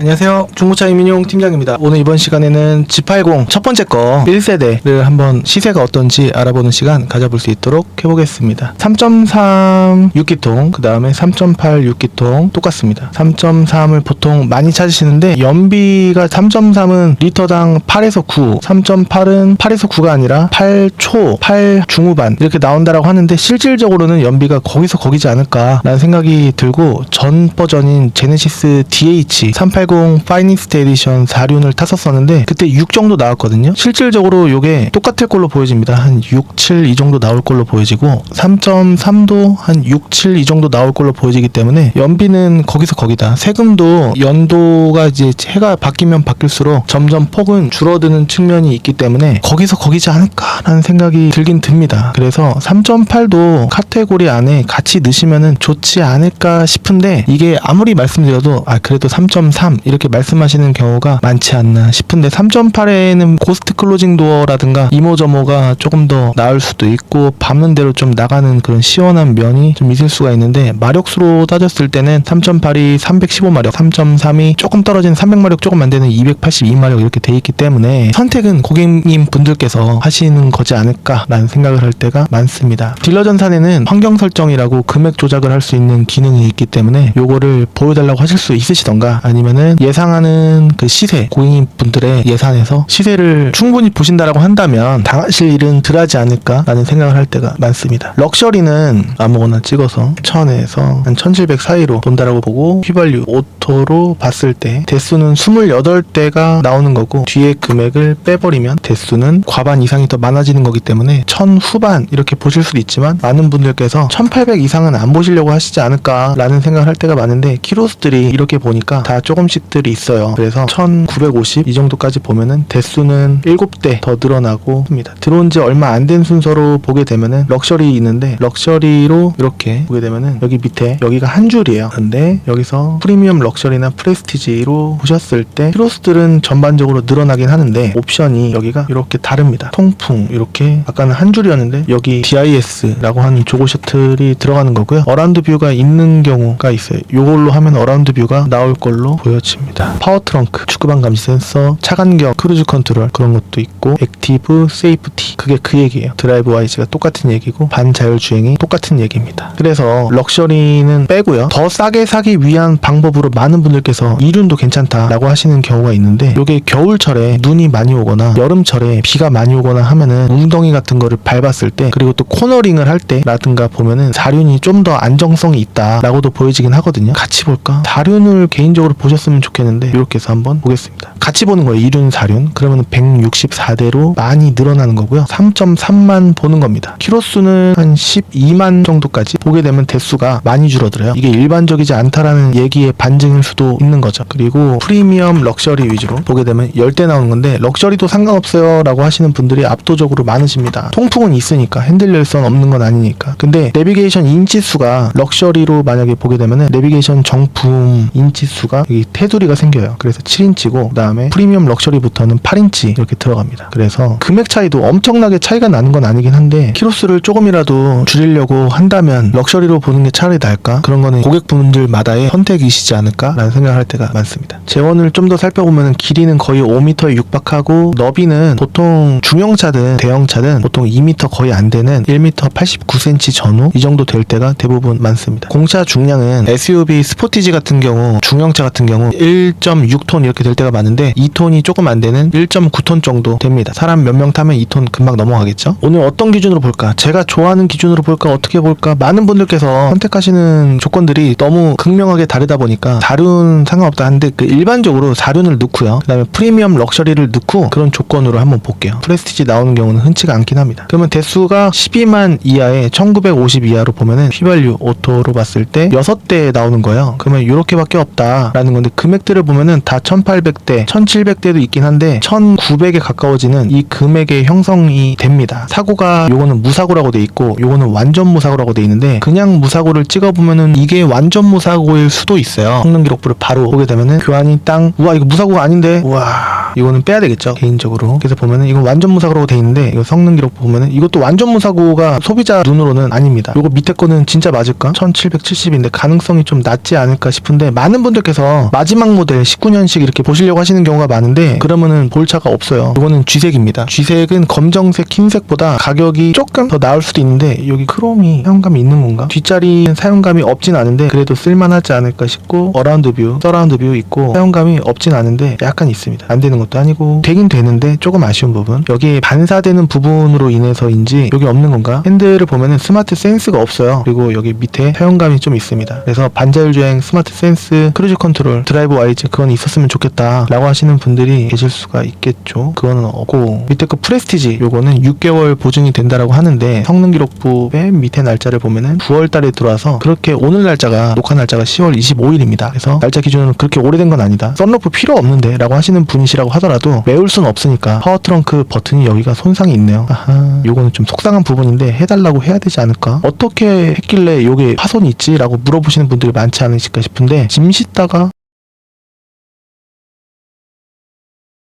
안녕하세요. 중고차 이민용 팀장입니다. 오늘 이번 시간에는 G80 첫 번째 거 1세대를 한번 시세가 어떤지 알아보는 시간 가져볼 수 있도록 해보겠습니다. 3.3 6기통, 그 다음에 3.8 6기통 똑같습니다. 3.3을 보통 많이 찾으시는데 연비가 3.3은 리터당 8에서 9, 3.8은 8에서 9가 아니라 8초, 8 중후반 이렇게 나온다라고 하는데 실질적으로는 연비가 거기서 거기지 않을까라는 생각이 들고 전 버전인 제네시스 DH 380 파이니스트 에디션 4륜을 탔었었는데 그때 6 정도 나왔거든요. 실질적으로 이게 똑같을 걸로 보여집니다. 한 6, 7 이 정도 나올 걸로 보여지고 3.3도 한 6, 7 이 정도 나올 걸로 보여지기 때문에 연비는 거기서 거기다. 세금도 연도가 이제 해가 바뀌면 바뀔수록 점점 폭은 줄어드는 측면이 있기 때문에 거기서 거기지 않을까라는 생각이 들긴 듭니다. 그래서 3.8도 카테고리 안에 같이 넣으시면은 좋지 않을까 싶은데 이게 아무리 말씀드려도 아 그래도 3.3 이렇게 말씀하시는 경우가 많지 않나 싶은데 3.8에는 고스트 클로징 도어라든가 이모저모가 조금 더 나을 수도 있고 밟는 대로 좀 나가는 그런 시원한 면이 좀 있을 수가 있는데 마력수로 따졌을 때는 3.8이 315마력, 3.3이 조금 떨어진 300마력 조금 안 되는 282마력 이렇게 돼 있기 때문에 선택은 고객님 분들께서 하시는 거지 않을까라는 생각을 할 때가 많습니다. 딜러 전산에는 환경 설정이라고 금액 조작을 할 수 있는 기능이 있기 때문에 요거를 보여달라고 하실 수 있으시던가 아니면 은 예상하는 그 시세 고객님 분들의 예산에서 시세를 충분히 보신다라고 한다면 당하실 일은 덜하지 않을까라는 생각을 할 때가 많습니다. 럭셔리는 아무거나 찍어서 1000에서 한 1700 사이로 본다라고 보고 휘발유 오토로 봤을 때 대수는 28대가 나오는 거고 뒤에 금액을 빼버리면 대수는 과반 이상이 더 많아지는 거기 때문에 1000 후반 이렇게 보실 수도 있지만 많은 분들께서 1800 이상은 안 보시려고 하시지 않을까라는 생각을 할 때가 많은데 키로수들이 이렇게 보니까 다 조금씩 들이 있어요. 그래서 1950 이 정도까지 보면은 대수는 7대 더 늘어나고 합니다. 들어온 지 얼마 안 된 순서로 보게 되면은 럭셔리 있는데 럭셔리로 이렇게 보게 되면은 여기 밑에 여기가 한 줄이에요. 근데 여기서 프리미엄 럭셔리나 프레스티지로 보셨을 때 키로수들은 전반적으로 늘어나긴 하는데 옵션이 여기가 이렇게 다릅니다. 통풍 이렇게 아까는 한 줄이었는데 여기 DIS라고 하는 조고 셔틀이 들어가는 거고요. 어라운드 뷰가 있는 경우가 있어요. 이걸로 하면 어라운드 뷰가 나올 걸로 보여 집니다. 파워 트렁크, 축구방 감지 센서, 차간경, 크루즈 컨트롤 그런 것도 있고 액티브 세이프티 그게 그 얘기예요. 드라이브 와이즈가 똑같은 얘기고 반자율 주행이 똑같은 얘기입니다. 그래서 럭셔리는 빼고요. 더 싸게 사기 위한 방법으로 많은 분들께서 이륜도 괜찮다라고 하시는 경우가 있는데 이게 겨울철에 눈이 많이 오거나 여름철에 비가 많이 오거나 하면은 웅덩이 같은 거를 밟았을 때 그리고 또 코너링을 할 때라든가 보면은 사륜이 좀 더 안정성이 있다라고도 보여지긴 하거든요. 같이 볼까? 다륜을 개인적으로 보셨으면 좋겠는데 이렇게 해서 한번 보겠습니다. 같이 보는 거예요. 2륜, 4륜. 그러면 164대로 많이 늘어나는 거고요. 3.3만 보는 겁니다. 키로수는 한 12만 정도까지 보게 되면 대수가 많이 줄어들어요. 이게 일반적이지 않다라는 얘기의 반증일 수도 있는 거죠. 그리고 프리미엄 럭셔리 위주로 보게 되면 10대 나오는 건데 럭셔리도 상관없어요 라고 하시는 분들이 압도적으로 많으십니다. 통풍은 있으니까 핸들 열선 없는 건 아니니까. 근데 내비게이션 인치 수가 럭셔리로 만약에 보게 되면은 내비게이션 정품 인치 수가 여기 테두리가 생겨요. 그래서 7인치고 그다음에 프리미엄 럭셔리부터는 8인치 이렇게 들어갑니다. 그래서 금액 차이도 엄청나게 차이가 나는 건 아니긴 한데 키로수를 조금이라도 줄이려고 한다면 럭셔리로 보는 게 차라리 나을까? 그런 거는 고객분들마다의 선택이시지 않을까라는 생각을 할 때가 많습니다. 재원을 좀 더 살펴보면 길이는 거의 5m에 육박하고 너비는 보통 중형차든 대형차든 보통 2m 거의 안 되는 1m 89cm 전후 이 정도 될 때가 대부분 많습니다. 공차 중량은 SUV 스포티지 같은 경우 중형차 같은 경우 1.6톤 이렇게 될 때가 많은데 2톤이 조금 안 되는 1.9톤 정도 됩니다. 사람 몇 명 타면 2톤 금방 넘어가겠죠? 오늘 어떤 기준으로 볼까? 제가 좋아하는 기준으로 볼까? 어떻게 볼까? 많은 분들께서 선택하시는 조건들이 너무 극명하게 다르다 보니까 다륜 상관없다 하는데 그 일반적으로 4륜을 넣고요. 그 다음에 프리미엄 럭셔리를 넣고 그런 조건으로 한번 볼게요. 프레스티지 나오는 경우는 흔치가 않긴 합니다. 그러면 대수가 12만 이하에 1950 이하로 보면은 휘발유 오토로 봤을 때 6대 나오는 거예요. 그러면 이렇게밖에 없다라는 건데 금액들을 보면은 다 1800대, 1700대도 있긴 한데 1900에 가까워지는 이 금액의 형성이 됩니다. 사고가 요거는 무사고라고 돼 있고 요거는 완전 무사고라고 돼 있는데 그냥 무사고를 찍어 보면은 이게 완전 무사고일 수도 있어요. 성능 기록부를 바로 보게 되면은 교환이 땅 우와 이거 무사고가 아닌데 우와 이거는 빼야 되겠죠 개인적으로. 그래서 보면은 이거 완전 무사고로 돼 있는데 이거 성능 기록 보면은 이것도 완전 무사고가 소비자 눈으로는 아닙니다. 이거 밑에 거는 진짜 맞을까? 1770인데 가능성이 좀 낮지 않을까 싶은데 많은 분들께서 마지막 모델 19년식 이렇게 보시려고 하시는 경우가 많은데 그러면은 볼 차가 없어요. 이거는 쥐색입니다. 쥐색은 검정색 흰색보다 가격이 조금 더 나을 수도 있는데 여기 크롬이 사용감이 있는 건가? 뒷자리는 사용감이 없진 않은데 그래도 쓸만하지 않을까 싶고 어라운드 뷰 서라운드 뷰 있고 사용감이 없진 않은데 약간 있습니다. 안 되는 것도 아니고 되긴 되는데 조금 아쉬운 부분. 여기 반사되는 부분으로 인해서인지 여기 없는 건가? 핸들을 보면은 스마트 센스가 없어요. 그리고 여기 밑에 사용감이 좀 있습니다. 그래서 반자율 주행 스마트 센스 크루즈 컨트롤 드라이브 와이즈 그건 있었으면 좋겠다 라고 하시는 분들이 계실 수가 있겠죠. 그거는 없고. 밑에 거 프레스티지 요거는 6개월 보증이 된다라고 하는데 성능 기록부 맨 밑에 날짜를 보면은 9월 달에 들어와서 그렇게 오늘 날짜가 녹화 날짜가 10월 25일입니다. 그래서 날짜 기준으로 그렇게 오래된 건 아니다. 썬루프 필요 없는데 라고 하시는 분이시라고 하더라도 메울 순 없으니까 파워 트렁크 버튼이 여기가 손상이 있네요. 아하 요거는 좀 속상한 부분인데 해달라고 해야 되지 않을까? 어떻게 했길래 요게 파손이 있지? 라고 물어보시는 분들이 많지 않으실까 싶은데 짐 싣다가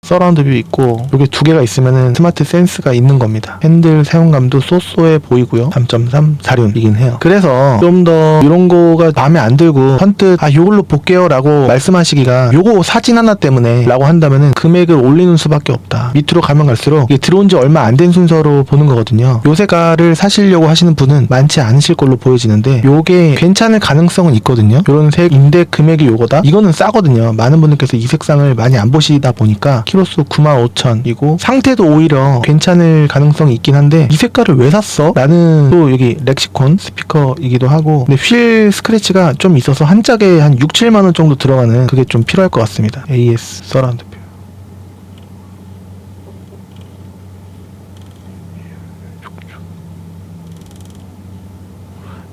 서라운드 뷰 있고 요게 두 개가 있으면은 스마트 센스가 있는 겁니다. 핸들 사용감도 쏘쏘해 보이고요. 3.3 사륜이긴 해요. 그래서 좀 더 이런 거가 마음에 안 들고 선뜻 아 요걸로 볼게요 라고 말씀하시기가 요거 사진 하나 때문에 라고 한다면은 금액을 올리는 수밖에 없다. 밑으로 가면 갈수록 이게 들어온 지 얼마 안 된 순서로 보는 거거든요. 요 색깔을 사시려고 하시는 분은 많지 않으실 걸로 보여지는데 요게 괜찮을 가능성은 있거든요. 요런 색인데 금액이 요거다? 이거는 싸거든요. 많은 분들께서 이 색상을 많이 안 보시다 보니까 키로수 95,000이고 상태도 오히려 괜찮을 가능성이 있긴 한데 이 색깔을 왜 샀어? 라는 또 여기 렉시콘 스피커이기도 하고 근데 휠 스크래치가 좀 있어서 한 짝에 한 6, 7만 원 정도 들어가는 그게 좀 필요할 것 같습니다. AS 서라운드 뷰.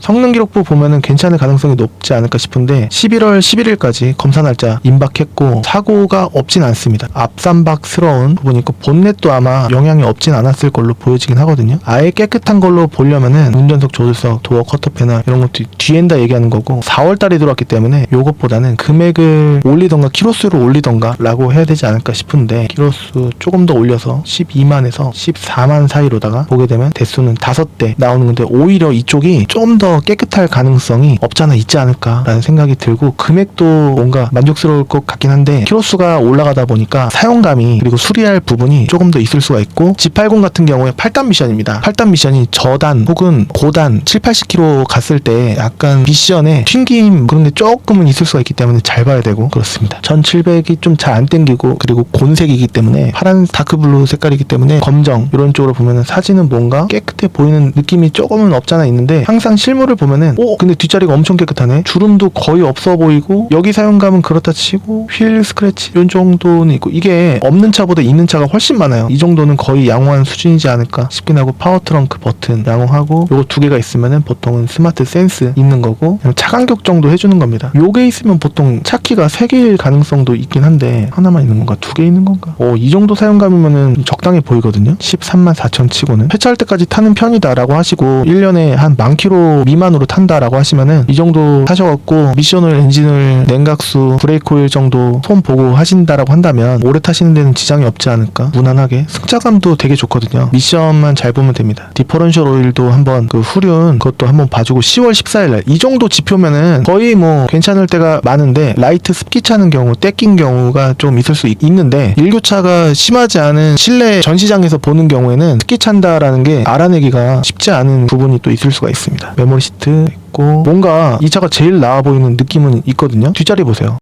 성능 기록부 보면은 괜찮을 가능성이 높지 않을까 싶은데 11월 11일까지 검사 날짜 임박했고 사고가 없진 않습니다. 앞삼박스러운 부분이 있고 본넷도 아마 영향이 없진 않았을 걸로 보여지긴 하거든요. 아예 깨끗한 걸로 보려면은 운전석 조수석 도어 커터패나 이런 것도 뒤엔다 얘기하는 거고 4월 달에 들어왔기 때문에 요것보다는 금액을 올리던가 키로수를 올리던가 라고 해야 되지 않을까 싶은데 키로수 조금 더 올려서 12만에서 14만 사이로다가 보게 되면 대수는 5대 나오는 건데 오히려 이쪽이 좀더 깨끗할 가능성이 없잖아 있지 않을까라는 생각이 들고 금액도 뭔가 만족스러울 것 같긴 한데 키로수가 올라가다 보니까 사용감이 그리고 수리할 부분이 조금 더 있을 수가 있고 G80 같은 경우에 8단 미션입니다. 8단 미션이 저단 혹은 고단 7, 80km 갔을 때 약간 미션에 튕김 그런 게 조금은 있을 수가 있기 때문에 잘 봐야 되고 그렇습니다. 1700이 좀 잘 안 땡기고 그리고 곤색이기 때문에 파란 다크블루 색깔이기 때문에 검정 이런 쪽으로 보면은 사진은 뭔가 깨끗해 보이는 느낌이 조금은 없잖아 있는데 항상 실물 을 보면은 오 근데 뒷자리가 엄청 깨끗하네. 주름도 거의 없어 보이고 여기 사용감은 그렇다 치고 휠 스크래치 이런 정도는 있고 이게 없는 차보다 있는 차가 훨씬 많아요. 이 정도는 거의 양호한 수준이지 않을까 싶긴 하고 파워 트렁크 버튼 양호하고 요거 두 개가 있으면은 보통은 스마트 센스 있는 거고 그냥 차 간격 정도 해주는 겁니다. 요게 있으면 보통 차 키가 세 개일 가능성도 있긴 한데 하나만 있는 건가? 두 개 있는 건가? 오이 정도 사용감이면은 적당해 보이거든요. 13만 4천 치고는. 폐차할 때까지 타는 편이다 라고 하시고 1년에 한 만 킬로 미만으로 탄다라고 하시면은 이 정도 하셔갖고 미션을 엔진을 냉각수 브레이크 오일 정도 손 보고 하신다라고 한다면 오래 타시는 데는 지장이 없지 않을까? 무난하게? 승차감도 되게 좋거든요. 미션만 잘 보면 됩니다. 디퍼런셜 오일도 한번 그 후륜 그것도 한번 봐주고 10월 14일 날 이 정도 지표면은 거의 뭐 괜찮을 때가 많은데 라이트 습기 차는 경우 떼낀 경우가 좀 있을 수 있, 있는데 일교차가 심하지 않은 실내 전시장에서 보는 경우에는 습기 찬다라는 게 알아내기가 쉽지 않은 부분이 또 있을 수가 있습니다. 메모리 시트 있고 뭔가 이 차가 제일 나아 보이는 느낌은 있거든요. 뒷자리 보세요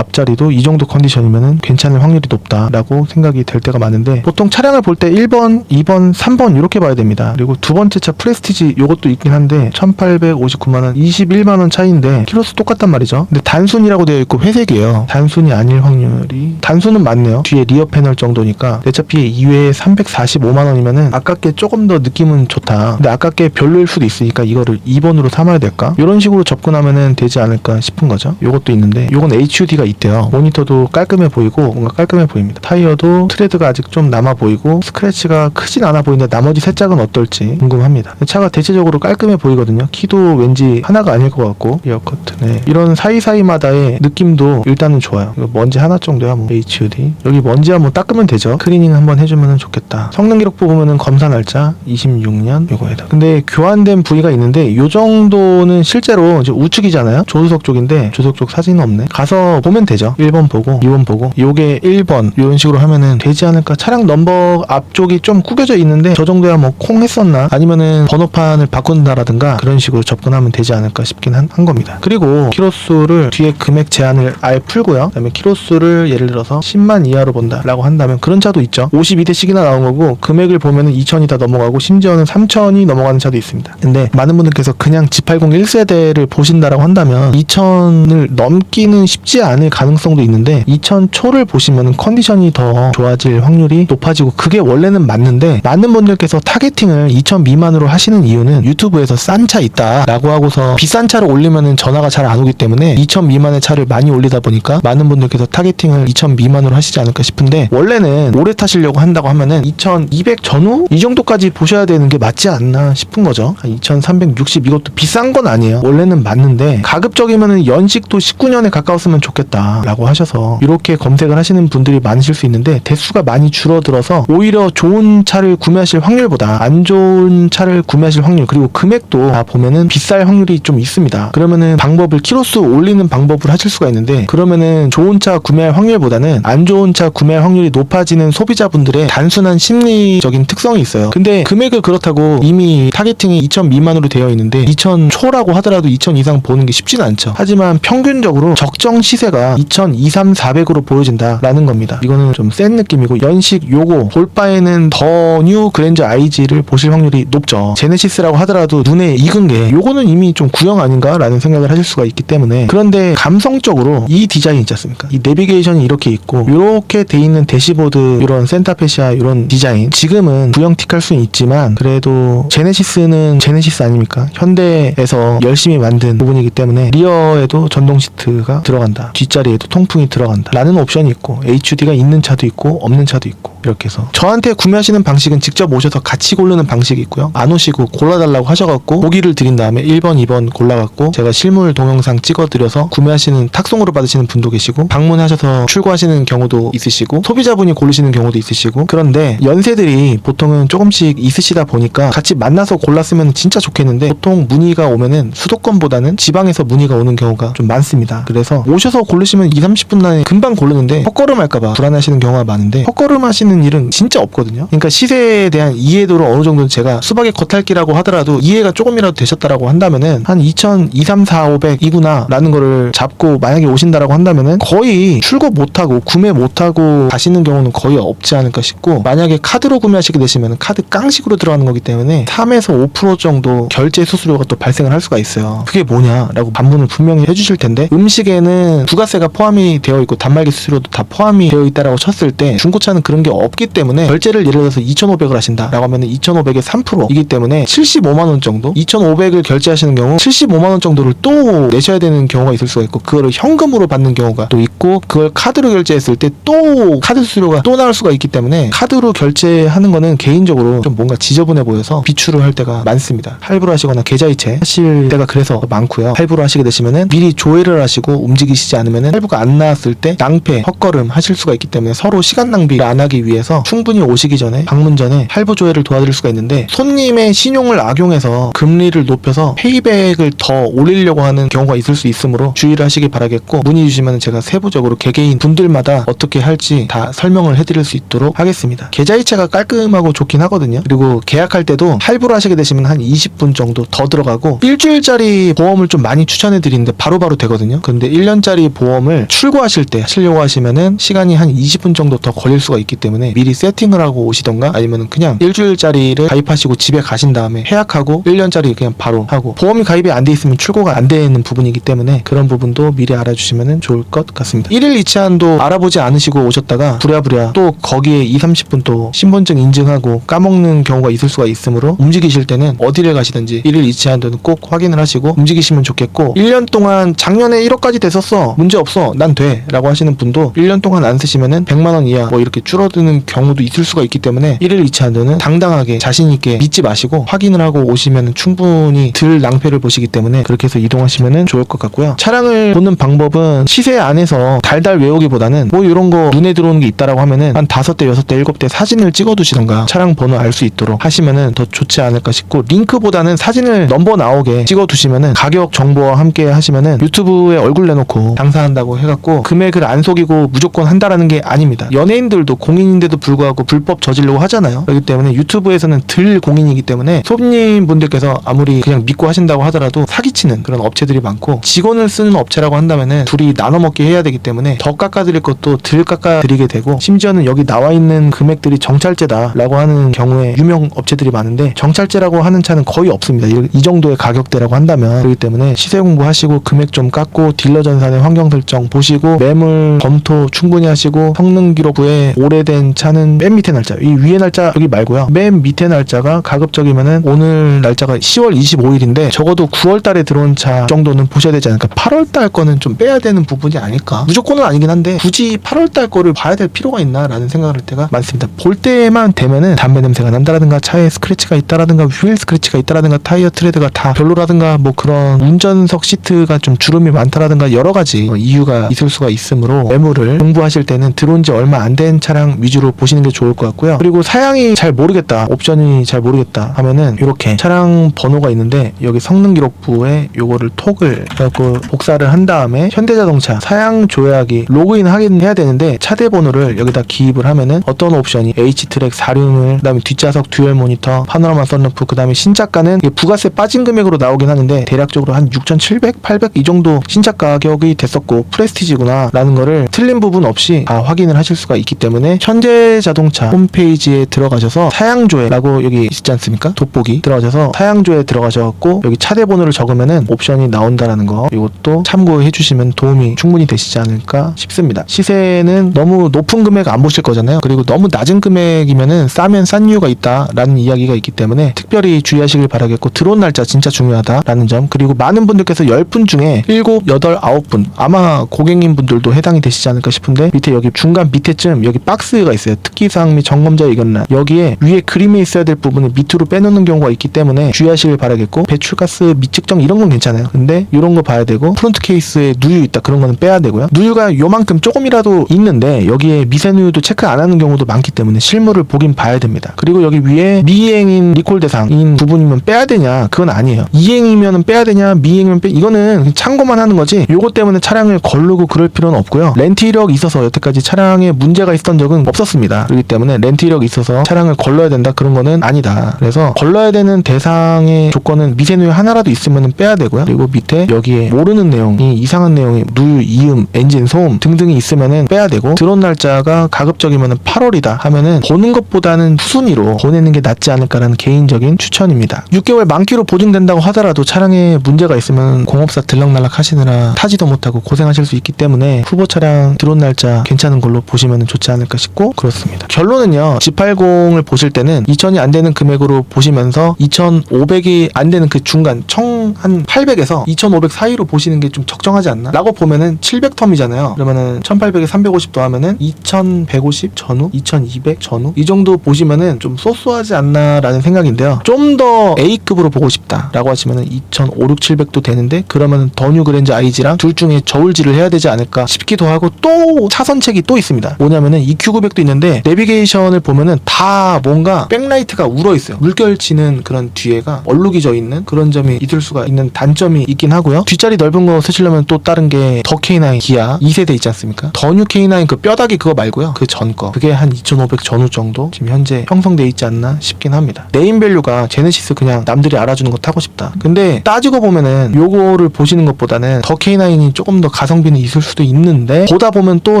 앞자리도 이 정도 컨디션이면은 괜찮을 확률이 높다라고 생각이 될 때가 많은데 보통 차량을 볼 때 1번, 2번, 3번 이렇게 봐야 됩니다. 그리고 두 번째 차 프레스티지 요것도 있긴 한데 1859만 원, 21만 원 차이인데 키로수 똑같단 말이죠. 근데 단순이라고 되어 있고 회색이에요. 단순이 아닐 확률이 단순은 맞네요. 뒤에 리어 패널 정도니까 피해 이외에 345만 원이면은 아깝게 조금 더 느낌은 좋다. 근데 아깝게 별로일 수도 있으니까 이거를 2번으로 삼아야 될까? 이런 식으로 접근하면은 되지 않을까 싶은 거죠. 요것도 있는데 요건 HUD가 의미가 있대요. 모니터도 깔끔해 보이고 뭔가 깔끔해 보입니다. 타이어도 트레드가 아직 좀 남아 보이고 스크래치가 크진 않아 보이는데 나머지 세 짝은 어떨지 궁금합니다. 차가 대체적으로 깔끔해 보이거든요. 키도 왠지 하나가 아닐 것 같고 리어 커튼에 이런 사이사이마다의 느낌도 일단은 좋아요. 먼지 하나 정도야 뭐 HUD 여기 먼지 한번 닦으면 되죠. 클리닝 한번 해주면 좋겠다. 성능 기록 보면은 검사 날짜 26년 요거에다. 근데 교환된 부위가 있는데 요 정도는 실제로 이제 우측이잖아요. 조수석 쪽인데 조수석 쪽 사진은 없네. 가서 보면 되죠. 1번 보고 2번 보고 요게 1번 이런 식으로 하면은 되지 않을까. 차량 넘버 앞쪽이 좀 구겨져 있는데 저 정도야 뭐 콩 했었나 아니면은 번호판을 바꾼다라든가 그런 식으로 접근하면 되지 않을까 싶긴 한, 한 겁니다. 그리고 키로수를 뒤에 금액 제한을 아예 풀고요. 그다음에 키로수를 예를 들어서 10만 이하로 본다라고 한다면 그런 차도 있죠. 52대씩이나 나온 거고 금액을 보면은 2천이 다 넘어가고 심지어는 3천이 넘어가는 차도 있습니다. 근데 많은 분들께서 그냥 G80 1세대를 보신다라고 한다면 2천을 넘기는 쉽지 않을 가능성도 있는데 2천 초를 보시면 컨디션이 더 좋아질 확률이 높아지고 그게 원래는 맞는데 많은 분들께서 타겟팅을 2천 미만으로 하시는 이유는 유튜브에서 싼 차 있다 라고 하고서 비싼 차를 올리면은 전화가 잘 안 오기 때문에 2천 미만의 차를 많이 올리다 보니까 많은 분들께서 타겟팅을 2천 미만으로 하시지 않을까 싶은데 원래는 오래 타시려고 한다고 하면은 2,200 전후 이 정도까지 보셔야 되는 게 맞지 않나 싶은 거죠. 2,360 이것도 비싼 건 아니에요. 원래는 맞는데 가급적이면은 연식도 19년에 가까웠으면 좋겠다 라고 하셔서 이렇게 검색을 하시는 분들이 많으실 수 있는데 대수가 많이 줄어들어서 오히려 좋은 차를 구매하실 확률보다 안 좋은 차를 구매하실 확률 그리고 금액도 다 보면은 비쌀 확률이 좀 있습니다. 그러면은 방법을 키로수 올리는 방법을 하실 수가 있는데 그러면은 좋은 차 구매할 확률보다는 안 좋은 차 구매할 확률이 높아지는 소비자분들의 단순한 심리적인 특성이 있어요. 근데 금액을 그렇다고 이미 타겟팅이 2천 미만으로 되어 있는데 2천 초라고 하더라도 2천 이상 보는 게 쉽지는 않죠. 하지만 평균적으로 적정 시세가 2천 2, 3, 400으로 보여진다라는 겁니다. 이거는 좀 센 느낌이고 연식 요거 볼 바에는 더 뉴 그랜저 IG를 보실 확률이 높죠. 제네시스라고 하더라도 눈에 익은 게 요거는 이미 좀 구형 아닌가라는 생각을 하실 수가 있기 때문에 그런데 감성적으로 이 디자인 있지 않습니까? 이 내비게이션이 이렇게 있고 이렇게 돼 있는 대시보드 이런 센타페시아 이런 디자인 지금은 구형틱할 수는 있지만 그래도 제네시스는 제네시스 아닙니까? 현대에서 열심히 만든 부분이기 때문에 리어에도 전동 시트가 들어간다. 뒷자리에도 통풍이 들어간다. 라는 옵션이 있고 HUD가 있는 차도 있고 없는 차도 있고 이렇게 해서 저한테 구매하시는 방식은 직접 오셔서 같이 고르는 방식이 있고요. 안 오시고 골라달라고 하셔갖고 보기를 드린 다음에 1번, 2번 골라갖고 제가 실물 동영상 찍어드려서 구매하시는 탁송으로 받으시는 분도 계시고 방문하셔서 출고하시는 경우도 있으시고 소비자분이 고르시는 경우도 있으시고 그런데 연세들이 보통은 조금씩 있으시다 보니까 같이 만나서 골랐으면 진짜 좋겠는데 보통 문의가 오면은 수도권보다는 지방에서 문의가 오는 경우가 좀 많습니다. 그래서 오셔서 고르시면 2, 30분 만에 금방 고르는데 헛걸음 할까봐 불안하시는 경우가 많은데 헛걸음 하시는 일은 진짜 없거든요. 그러니까 시세에 대한 이해도를 어느 정도는 제가 수박의 겉핥기라고 하더라도 이해가 조금이라도 되셨다라고 한다면은 한 2,000, 2, 3, 4, 500이구나 라는 거를 잡고 만약에 오신다라고 한다면은 거의 출고 못하고 구매 못하고 가시는 경우는 거의 없지 않을까 싶고 만약에 카드로 구매하시게 되시면 카드 깡식으로 들어가는 거기 때문에 3에서 5% 정도 결제 수수료가 또 발생을 할 수가 있어요. 그게 뭐냐라고 반문을 분명히 해주실 텐데 음식에는 부가세가 포함이 되어 있고 단말기 수수료도 다 포함이 되어 있다라고 쳤을 때 중고차는 그런 게 없기 때문에 결제를 예를 들어서 2,500을 하신다라고 하면 2,500의 3%이기 때문에 75만 원 정도 2,500을 결제하시는 경우 75만 원 정도를 또 내셔야 되는 경우가 있을 수가 있고 그거를 현금으로 받는 경우가 또 있고 그걸 카드로 결제했을 때 또 카드 수수료가 또 나올 수가 있기 때문에 카드로 결제하는 거는 개인적으로 좀 뭔가 지저분해 보여서 비추를 할 때가 많습니다. 할부로 하시거나 계좌이체 하실 때가 그래서 많고요. 할부로 하시게 되시면은 미리 조회를 하시고 움직이시지 않으면은 할부가 안 나왔을 때 낭패, 헛걸음 하실 수가 있기 때문에 서로 시간 낭비를 안 하기 위해 서 충분히 오시기 전에 방문 전에 할부 조회를 도와드릴 수가 있는데 손님의 신용을 악용해서 금리를 높여서 페이백을 더 올리려고 하는 경우가 있을 수 있으므로 주의를 하시기 바라겠고 문의 주시면 제가 세부적으로 개개인 분들마다 어떻게 할지 다 설명을 해드릴 수 있도록 하겠습니다. 계좌이체가 깔끔하고 좋긴 하거든요. 그리고 계약할 때도 할부로 하시게 되시면 한 20분 정도 더 들어가고 일주일짜리 보험을 좀 많이 추천해 드리는데 바로바로 되거든요. 근데 1년짜리 보험을 출고하실 때 하시려고 하시면은 시간이 한 20분 정도 더 걸릴 수가 있기 때문에 때문에 미리 세팅을 하고 오시던가 아니면 그냥 일주일짜리를 가입하시고 집에 가신 다음에 해약하고 1년짜리 그냥 바로 하고 보험이 가입이 안 돼 있으면 출고가 안 되는 부분이기 때문에 그런 부분도 미리 알아주시면 좋을 것 같습니다. 1일 이체한도 알아보지 않으시고 오셨다가 부랴부랴 또 거기에 2, 30분 또 신분증 인증하고 까먹는 경우가 있을 수가 있으므로 움직이실 때는 어디를 가시든지 1일 이체한도는 꼭 확인을 하시고 움직이시면 좋겠고 1년 동안 작년에 1억까지 됐었어. 문제 없어. 난 돼. 라고 하시는 분도 1년 동안 안 쓰시면은 100만 원 이하 뭐 이렇게 줄어 드는 경우도 있을 수가 있기 때문에 1일 이체한도는 당당하게 자신 있게 믿지 마시고 확인을 하고 오시면 충분히 덜 낭패를 보시기 때문에 그렇게 해서 이동하시면 좋을 것 같고요. 차량을 보는 방법은 시세 안에서 달달 외우기보다는 뭐 이런 거 눈에 들어오는 게 있다라고 하면은 한 다섯 대 여섯 대 일곱 대 사진을 찍어 두시던가 차량 번호 알 수 있도록 하시면은 더 좋지 않을까 싶고 링크보다는 사진을 넘버 나오게 찍어 두시면은 가격 정보와 함께 하시면은 유튜브에 얼굴 내놓고 장사한다고 해갖고 금액을 안 속이고 무조건 한다라는 게 아닙니다. 연예인들도 공인 인데도 불구하고 불법 저지르고 하잖아요 그렇기 때문에 유튜브에서는 덜 공인이기 때문에 손님분들께서 아무리 그냥 믿고 하신다고 하더라도 사기치는 그런 업체들이 많고 직원을 쓰는 업체라고 한다면은 둘이 나눠 먹게 해야 되기 때문에 더 깎아드릴 것도 덜 깎아드리게 되고 심지어는 여기 나와 있는 금액들이 정찰제다라고 하는 경우에 유명 업체들이 많은데 정찰제라고 하는 차는 거의 없습니다. 이, 이 정도의 가격대라고 한다면 그렇기 때문에 시세 공부하시고 금액 좀 깎고 딜러 전산의 환경 설정 보시고 매물 검토 충분히 하시고 성능 기록부에 오래된 차는 맨 밑에 날짜 이 위에 날짜 여기 말고요. 맨 밑에 날짜가 가급적이면은 오늘 날짜가 10월 25일인데 적어도 9월 달에 들어온 차 정도는 보셔야 되지 않을까. 8월 달 거는 좀 빼야 되는 부분이 아닐까. 무조건은 아니긴 한데 굳이 8월 달 거를 봐야 될 필요가 있나라는 생각을 할 때가 많습니다. 볼 때만 되면은 담배 냄새가 난다라든가 차에 스크래치가 있다라든가 휠 스크래치가 있다라든가 타이어 트레드가 다 별로라든가 뭐 그런 운전석 시트가 좀 주름이 많다라든가 여러 가지 어, 이유가 있을 수가 있으므로 매물을 공부하실 때는 들어온 지 얼마 안 된 차량 위주 로 보시는 게 좋을 것 같고요. 그리고 사양이 잘 모르겠다, 옵션이 잘 모르겠다 하면은 이렇게 차량 번호가 있는데 여기 성능 기록부에 요거를 톡을 해갖고 복사를 한 다음에 현대자동차 사양 조약이 로그인 하긴 해야 되는데 차대 번호를 여기다 기입을 하면은 어떤 옵션이 H트랙 4륜을 그다음에 뒷좌석 듀얼 모니터 파노라마 썬루프 그다음에 신차가는 부가세 빠진 금액으로 나오긴 하는데 대략적으로 한 6,700, 800 이 정도 신차 가격이 됐었고 프레스티지구나 라는 거를 틀린 부분 없이 다 확인을 하실 수가 있기 때문에 현 대자동차 홈페이지에 들어가셔서 사양조회라고 여기 있지 않습니까? 돋보기 들어가셔서 사양조회 들어가셔갖고 여기 차대 번호를 적으면은 옵션이 나온다라는 거 이것도 참고해 주시면 도움이 충분히 되시지 않을까 싶습니다. 시세는 너무 높은 금액 안 보실 거잖아요. 그리고 너무 낮은 금액이면은 싸면 싼 이유가 있다라는 이야기가 있기 때문에 특별히 주의하시길 바라겠고 들어온 날짜 진짜 중요하다라는 점 그리고 많은 분들께서 10분 중에 7, 8, 9분 아마 고객님 분들도 해당이 되시지 않을까 싶은데 밑에 여기 중간 밑에쯤 여기 박스가 있어요. 특기사항 및 점검자 의견란 여기에 위에 그림이 있어야 될 부분을 밑으로 빼놓는 경우가 있기 때문에 주의하시길 바라겠고 배출가스 미측정 이런 건 괜찮아요. 근데 이런 거 봐야 되고 프론트 케이스에 누유 있다 그런 거는 빼야 되고요. 누유가 요만큼 조금이라도 있는데 여기에 미세누유도 체크 안 하는 경우도 많기 때문에 실물을 보긴 봐야 됩니다. 그리고 여기 위에 미이행인 리콜 대상인 부분이면 빼야 되냐 그건 아니에요. 이행이면 빼야 되냐 미이행이면 빼 이거는 참고만 하는 거지 요거 때문에 차량을 걸르고 그럴 필요는 없고요. 렌트 이력 있어서 여태까지 차량에 문제가 있었던 적은 없었 습니다. 그렇기 때문에 렌트 이력 있어서 차량을 걸러야 된다 그런 거는 아니다. 그래서 걸러야 되는 대상의 조건은 미세누유 하나라도 있으면 빼야 되고요. 그리고 밑에 여기에 모르는 내용이 이상한 내용이 누유, 이음, 엔진 소음 등등이 있으면은 빼야 되고 드론 날짜가 가급적이면은 8월이다 하면은 보는 것보다는 후순위로 보내는 게 낫지 않을까라는 개인적인 추천입니다. 6개월 만기로 보증된다고 하더라도 차량에 문제가 있으면 공업사 들락날락 하시느라 타지도 못하고 고생하실 수 있기 때문에 후보 차량 드론 날짜 괜찮은 걸로 보시면 좋지 않을까 싶고 그렇습니다. 결론은요. G80을 보실 때는 2천이 안 되는 금액으로 보시면서 2,500이 안 되는 그 중간 청한 800에서 2,500 사이로 보시는 게 좀 적정하지 않나? 라고 보면은 700 텀이잖아요. 그러면은 1,800에 350 더하면은 2,150 전후, 2,200 전후 이 정도 보시면은 좀 쏘쏘하지 않나라는 생각인데요. 좀 더 A급으로 보고 싶다라고 하시면은 2,500, 700도 되는데 그러면은 더뉴 그랜저 IG랑 둘 중에 저울질을 해야 되지 않을까 싶기도 하고 또 차선책이 또 있습니다. 뭐냐면은 EQ900 도 있는데 내비게이션을 보면은 다 뭔가 백라이트가 울어 있어요. 물결치는 그런 뒤에가 얼룩이 져 있는 그런 점이 있을 수가 있는 단점이 있긴 하고요. 뒷자리 넓은 거 쓰시려면 또 다른 게 더 K9 기아 2세대 있지 않습니까? 더 뉴 K9 그 뼈다귀 그거 말고요. 그 전 거. 그게 한 2,500 전후 정도 지금 현재 형성돼 있지 않나 싶긴 합니다. 네임 밸류가 제네시스 그냥 남들이 알아주는 거 타고 싶다. 근데 따지고 보면은 요거를 보시는 것보다는 더 K9이 조금 더 가성비는 있을 수도 있는데 보다 보면 또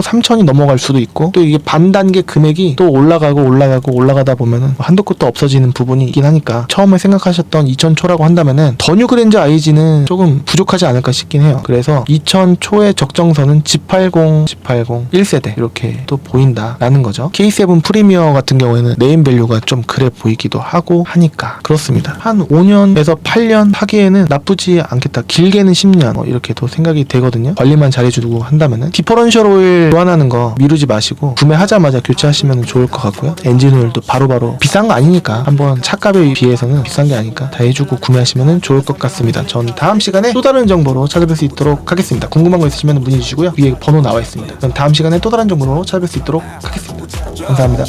3,000이 넘어갈 수도 있고 또 이게 반단 게 금액이 또 올라가고 올라가고 올라가다 보면은 한도 끝도 없어지는 부분이 있긴 하니까 처음에 생각하셨던 2000 초라고 한다면은 더 뉴 그랜저 IG는 조금 부족하지 않을까 싶긴 해요. 그래서 2000 초의 적정선은 G80, G80 1세대 이렇게 또 보인다라는 거죠. K7 프리미어 같은 경우에는 네임 밸류가 좀 그래 보이기도 하고 하니까 그렇습니다. 한 5년에서 8년 하기에는 나쁘지 않겠다. 길게는 10년 뭐 이렇게 또 생각이 되거든요. 관리만 잘해주고 한다면은 디퍼런셜 오일 교환하는 거 미루지 마시고 구매하자마자 교체하시면 좋을 것 같고요. 엔진 오일도 바로바로 비싼 거 아니니까 한번 차값에 비해서는 비싼 게 아니까 다 해주고 구매하시면 좋을 것 같습니다. 전 다음 시간에 또 다른 정보로 찾아뵐 수 있도록 하겠습니다. 궁금한 거 있으시면 문의 주시고요. 위에 번호 나와 있습니다. 그럼 다음 시간에 또 다른 정보로 찾아뵐 수 있도록 하겠습니다. 감사합니다.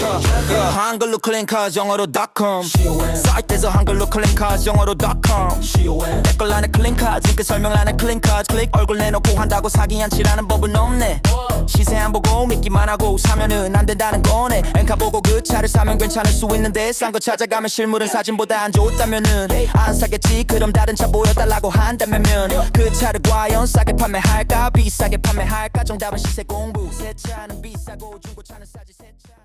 한글로 클린카즈 영어로 닷컴 사이트에서 한글로 클린카즈 영어로 닷컴 댓글 안에 클린카즈 그 설명 안에 클린카즈 클릭 얼굴 내놓고 한다고 사기 한 치라는 법은 없네 시세 안 보고 믿기만 하고 사면은 안 된다는 거네 엔카 보고 그 차를 사면 괜찮을 수 있는데 싼 거 찾아가면 실물은 사진보다 안 좋다면은. 안 사겠지? 그럼 다른 차 보여달라고 한다면 그 차를 과연 싸게 판매할까? 비싸게 판매할까? 정답은 시세 공부. 새 차는 비싸고 중고차는 싸지. 새 차는